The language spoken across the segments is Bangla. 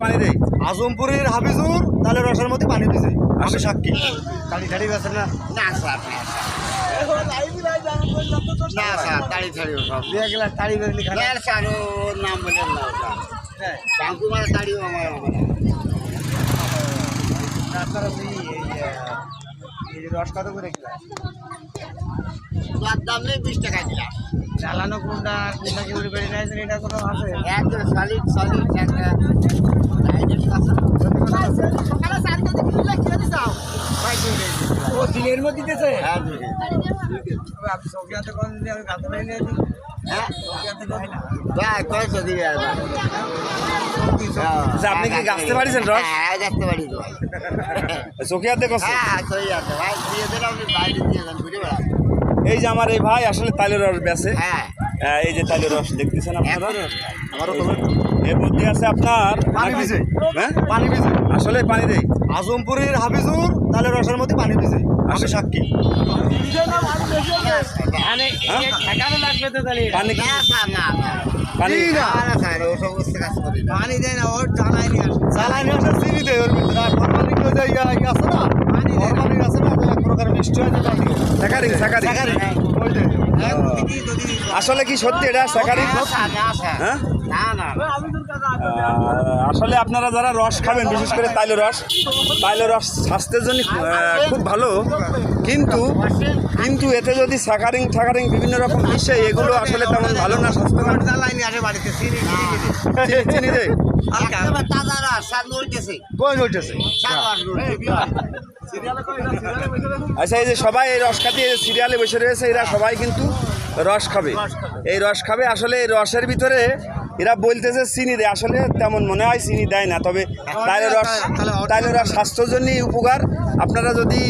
পানি দেই। আজমপুরের হাফিজুর তাহলে রসের মধ্যে পানি দিছে। আমি সাক্ষী। তাড়ি তাড়ি গেছে না? না স্যার না স্যার। তাড়ি ছাড়ি সব। দিয়ে গেলে তাড়ি খানা। স্যার ওর নাম বলেন না আমার আমার এই, রস কত করে তার দাম নেই বিশ টাকা গ্লাস চালানো কোনটা কোনটা কি উড়ে বেরিয়ে এটা কোনো আছে? একদম সলিড সলিড একটা ও দিনের মধ্যে দিতেছে? হ্যাঁ আপনি সৌকিয়াতে কোন দিন আমি গাতে হ্যাঁ? সৌকিয়াতে কোন হ্যাঁ আচ্ছা, আপনি কি গাছতে পারিছেন রস? হ্যাঁ গাছতে পারি তো চোখিয়াতে করছে হ্যাঁ আছে ভাই দিয়ে দেন আপনি বাইরে দিয়ে দেন ঘুরে বেড়ান। এই যে আমার এই ভাই আসলে তালের রস বেছে। হ্যাঁ। এই যে তালের রস দেখতেছেন আপনারা? আমারও এর মধ্যে আছে আপনার পানি দিছে হ্যাঁ? পানি দিছে আসলে পানি দেই আজমপুরের হাফিজুর তাহলে রসের মধ্যে পানি দিছে আমি সাক্ষী। পানি না পানি না। না স্যার ও সমস্ত কাজ করি না। পানি দেয় না ওর জ্বালাই নিয়ে আসে। জ্বালাই নিয়ে আসে চিনি দেয় ওর ভিতরে। আর ফরমালিন ইয়া আছে না? ফরমালিন আছে না? এক প্রকার মিষ্টি হয় স্যাকারিং স্যাকারিং আসলে কি সত্যি এটা স্যাকারিং হ্যাঁ আসলে আপনারা যারা রস খাবেন বিশেষ করে তাইল রস তাইল রস স্বাস্থ্যের জন্য খুব ভালো। কিন্তু কিন্তু এতে যদি স্যাকারিং ঠাকারিং বিভিন্ন রকম মিশে এগুলো আসলে তেমন আসে বাড়িতে চিনি চিনি- চিনি স্যার রস নড়তেছে। আচ্ছা এই যে সবাই এই রস খাতে এই সিরিয়ালে বসে রয়েছে এরা সবাই কিন্তু রস খাবে। এই রস খাবে আসলে এই রসের ভিতরে এরা বলতেছে চিনি দেয়। আসলে তেমন মনে হয় চিনি দেয় না তবে তাইলে রস তাইলে রস স্বাস্থ্যের জন্যই উপকার। আপনারা যদি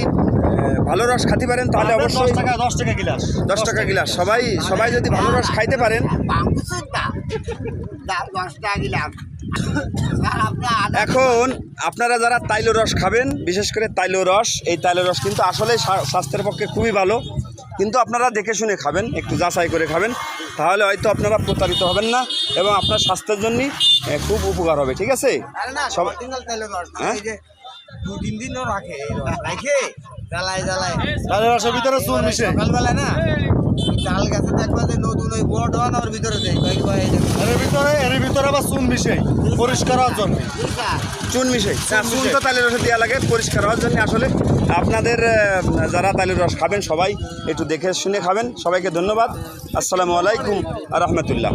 ভালো রস খাতে পারেন তাহলে অবশ্যই দশ টাকা দশ টাকা গিলাস দশ টাকা গিলাস। সবাই সবাই যদি ভালো রস খাইতে পারেন। আধা এখন আপনারা যারা তাইলো রস খাবেন বিশেষ করে তাইলো রস এই তাইলো রস কিন্তু আসলে স্বাস্থ্যের পক্ষে খুবই ভালো। কিন্তু আপনারা দেখে শুনে খাবেন একটু যাচাই করে খাবেন। তাহলে হয়তো আপনারা প্রতারিত হবেন না এবং আপনার স্বাস্থ্যের জন্যই খুব উপকার হবে ঠিক আছে? সবাই- হ্যাঁ? দু তিন দিনও রাখে রাখে? জ্বালায় জ্বালায় তাহলে রসের ভিতরে চুন মিশে। সকালবেলা না ওই চাল গাছে দেখবা যে নতুন ওই বড় ডোয়ান ওর ভিতরে দেয় এর ভিতরে এর ভিতরে আবার চুন মিশে পরিষ্কার হওয়ার জন্য। চুন মিশে। হ্যাঁ, চুন তো তালের রসে দেওয়া লাগে পরিষ্কার হওয়ার জন্য। আসলে আপনাদের যারা তালের রস খাবেন সবাই একটু দেখে শুনে খাবেন। সবাইকে ধন্যবাদ। আসসালামু আলাইকুম রহমতুল্লাহ।